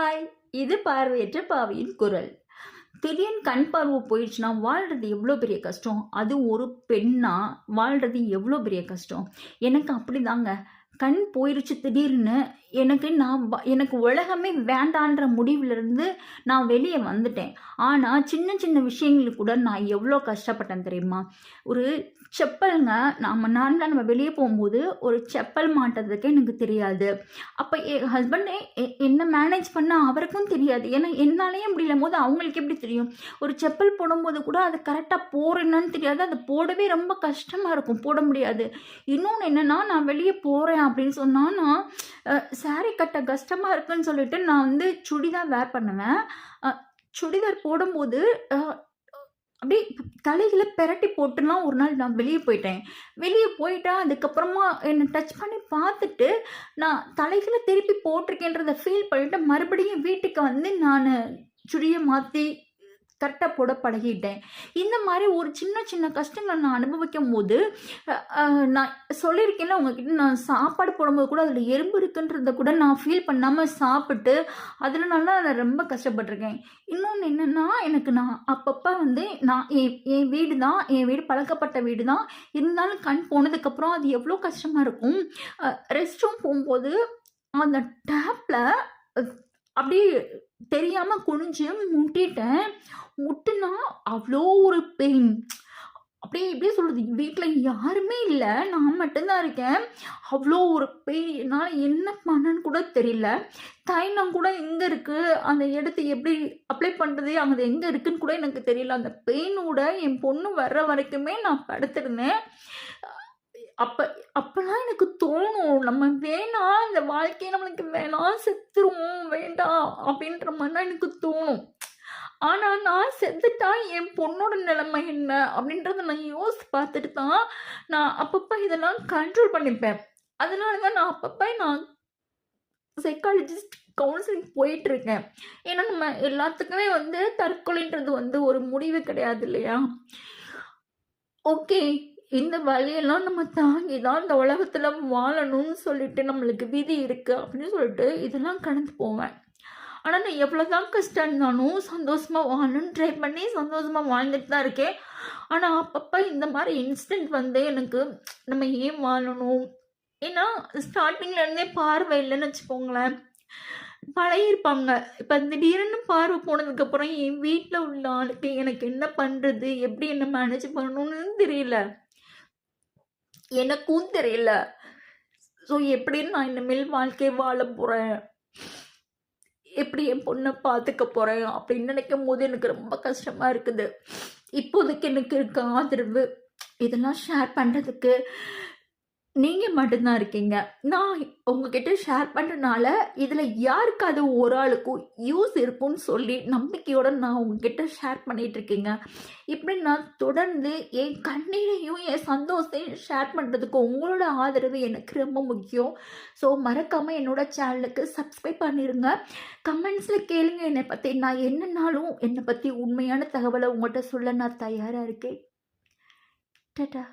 Hi. இது பார்வையற்ற பாவியின் குரல். திடீர்னு கண் பார்வை போயிடுச்சுன்னா வாழ்கிறது எவ்வளோ பெரிய கஷ்டம்? அது ஒரு பெண்ணா வாழ்கிறது எவ்வளோ பெரிய கஷ்டம்? எனக்கு அப்படிதாங்க. கண் போயிருச்சு திடீர்னு எனக்கு நான் வ- எனக்கு உலகமே வேண்டான்ற முடிவிலிருந்து நான் வெளியே வந்துட்டேன். ஆனால் சின்ன சின்ன விஷயங்களுக்கு கூட நான் எவ்வளோ கஷ்டப்பட்டேன் தெரியுமா? ஒரு செப்பலுங்க நம்ம நார்மலாக நம்ம வெளியே போகும்போது ஒரு செப்பல் மாட்டுறதுக்கே எனக்கு தெரியாது. அப்போ என் ஹஸ்பண்டே என்ன மேனேஜ் பண்ண அவருக்கும் தெரியாது. ஏன்னா என்னாலேயே முடியல. போது அவங்களுக்கு எப்படி தெரியும்? ஒரு செப்பல் போடும்போது கூட அது கரெக்டாக போடுறேன்னு தெரியாது. அது போடவே ரொம்ப கஷ்டமாக இருக்கும். போட முடியாது. இன்னொன்று என்னென்னா நான் வெளியே போகிறேன் அப்படின்னு சொன்னான்னா சாரீ கட்ட கஷ்டமாக இருக்குன்னு சொல்லிட்டு நான் வந்து சுடிதார் வேர் பண்ணுவேன். சுடிதார் போடும்போது அப்படியே தலைகளை பெரட்டி போட்டுலாம் ஒரு நாள் நான் வெளியே போயிட்டேன். வெளியே போயிட்டா அதுக்கப்புறமா என்னை டச் பண்ணி பார்த்துட்டு நான் தலைகளை திருப்பி போட்டிருக்கேன்றதை ஃபீல் பண்ணிவிட்டு மறுபடியும் வீட்டுக்கு வந்து நான் சுடியை மாற்றி கரெக்டாக போட பழகிட்டேன். இந்த மாதிரி ஒரு சின்ன சின்ன கஷ்டங்களை நான் அனுபவிக்கும் போது நான் சொல்லியிருக்கேன்ல உங்ககிட்ட நான் சாப்பாடு போடும்போது கூட அதில் எறும்பு இருக்குன்றத கூட நான் ஃபீல் பண்ணாமல் சாப்பிட்டு அதில் நல்லா நான் ரொம்ப கஷ்டப்பட்டிருக்கேன். இன்னொன்று என்னென்னா எனக்கு நான் அப்பப்போ வந்து நான் என் என் வீடு தான் என் வீடு பழக்கப்பட்ட வீடு தான். இருந்தாலும் கண் போனதுக்கப்புறம் அது எவ்வளோ கஷ்டமாக இருக்கும். ரெஸ்ட் ரூம் போகும்போது அந்த டேப்பில் அப்படியே தெரியாமல் குனிஞ்சு முட்டிட்டேன். முட்டுனா அவ்வளோ ஒரு பெயின் அப்படியே எப்படி சொல்கிறது வீட்டில் யாருமே இல்லை. நான் மட்டும்தான் இருக்கேன். அவ்வளோ ஒரு பெயின் என்னால் என்ன பண்ணன்னு கூட தெரியல. தைலம் கூட எங்கே இருக்குது அந்த இடத்த எப்படி அப்ளை பண்ணுறது அங்கே எங்கே இருக்குன்னு கூட எனக்கு தெரியல. அந்த பெயினோட என் பொண்ணு வர்ற வரைக்குமே நான் படுத்திருந்தேன். அப்போ அப்போல்லாம் எனக்கு தோணும். நம்ம வேணாம் வாழ்க்கையை நம்மளுக்கு வேணாம் செத்துருவோம் வேண்டாம் அப்படின்ற மாதிரிலாம் எனக்கு தோணும். ஆனால் நான் செத்துட்டா என் பொண்ணோட நிலைமை என்ன அப்படின்றத நான் யோசித்து பார்த்துட்டு தான் நான் அப்பப்போ இதெல்லாம் கண்ட்ரோல் பண்ணிப்பேன். அதனால தான் நான் அப்பப்போ நான் சைக்காலஜிஸ்ட் கவுன்சிலிங் போயிட்டுருக்கேன். ஏன்னா நம்ம எல்லாத்துக்குமே வந்து தற்கொலைன்றது வந்து ஒரு முடிவு கிடையாது இல்லையா? ஓகே இந்த வழியெல்லாம் நம்ம தாங்கி தான் இந்த உலகத்தில் வாழணும்னு சொல்லிட்டு நம்மளுக்கு விதி இருக்குது அப்படின்னு சொல்லிட்டு இதெல்லாம் கடந்து போவேன். ஆனால் நான் எவ்வளோ தான் கஷ்டம் இருந்தாலும் சந்தோஷமாக வாழணும்னு ட்ரை பண்ணி சந்தோஷமாக வாழ்ந்துட்டு தான் இருக்கேன். ஆனால் அப்பப்போ இந்த மாதிரி இன்சிடெண்ட் வந்து எனக்கு நம்ம ஏன் வாழணும்? ஏன்னா ஸ்டார்டிங்லேருந்தே பார்வை இல்லைன்னு வச்சுக்கோங்களேன். பழகிருப்பாங்க இப்போ திடீர்னு பார்வை போனதுக்கப்புறம் என் வீட்டில் உள்ள ஆளுக்கு எனக்கு என்ன பண்ணுறது எப்படி என்ன மேனேஜ் பண்ணணும்னு தெரியல. எனக்கும் தெரியல. ஸோ எப்படின்னு நான் இனிமேல் வாழ்க்கையை வாழ போகிறேன் எப்படி என் பொண்ணை பார்த்துக்க போகிறேன் அப்படின்னு நினைக்கும் போது எனக்கு ரொம்ப கஷ்டமாக இருக்குது. இப்போதைக்கு எனக்கு இருக்க ஆதரவு இதெல்லாம் ஷேர் பண்ணுறதுக்கு நீங்கள் மட்டும்தான் இருக்கீங்க. நான் உங்ககிட்ட ஷேர் பண்ணுறதுனால இதில் யாருக்காவது ஒரு ஆளுக்கும் யூஸ் இருக்கும்னு சொல்லி நம்பிக்கையோடு நான் உங்ககிட்ட ஷேர் பண்ணிகிட்ருக்கேங்க இப்படி நான் தொடர்ந்து என் கண்ணீரையும் என் சந்தோஷத்தையும் ஷேர் பண்ணுறதுக்கு உங்களோட ஆதரவு எனக்கு ரொம்ப முக்கியம். ஸோ மறக்காமல் என்னோடய சேனலுக்கு சப்ஸ்கிரைப் பண்ணிடுங்க கமெண்ட்ஸில் கேளுங்க. என்னை பற்றி நான் என்னன்னாலும் என்னை பற்றி உண்மையான தகவலை உங்கள்கிட்ட சொல்ல நான் தயாராக இருக்கேன். டட்டா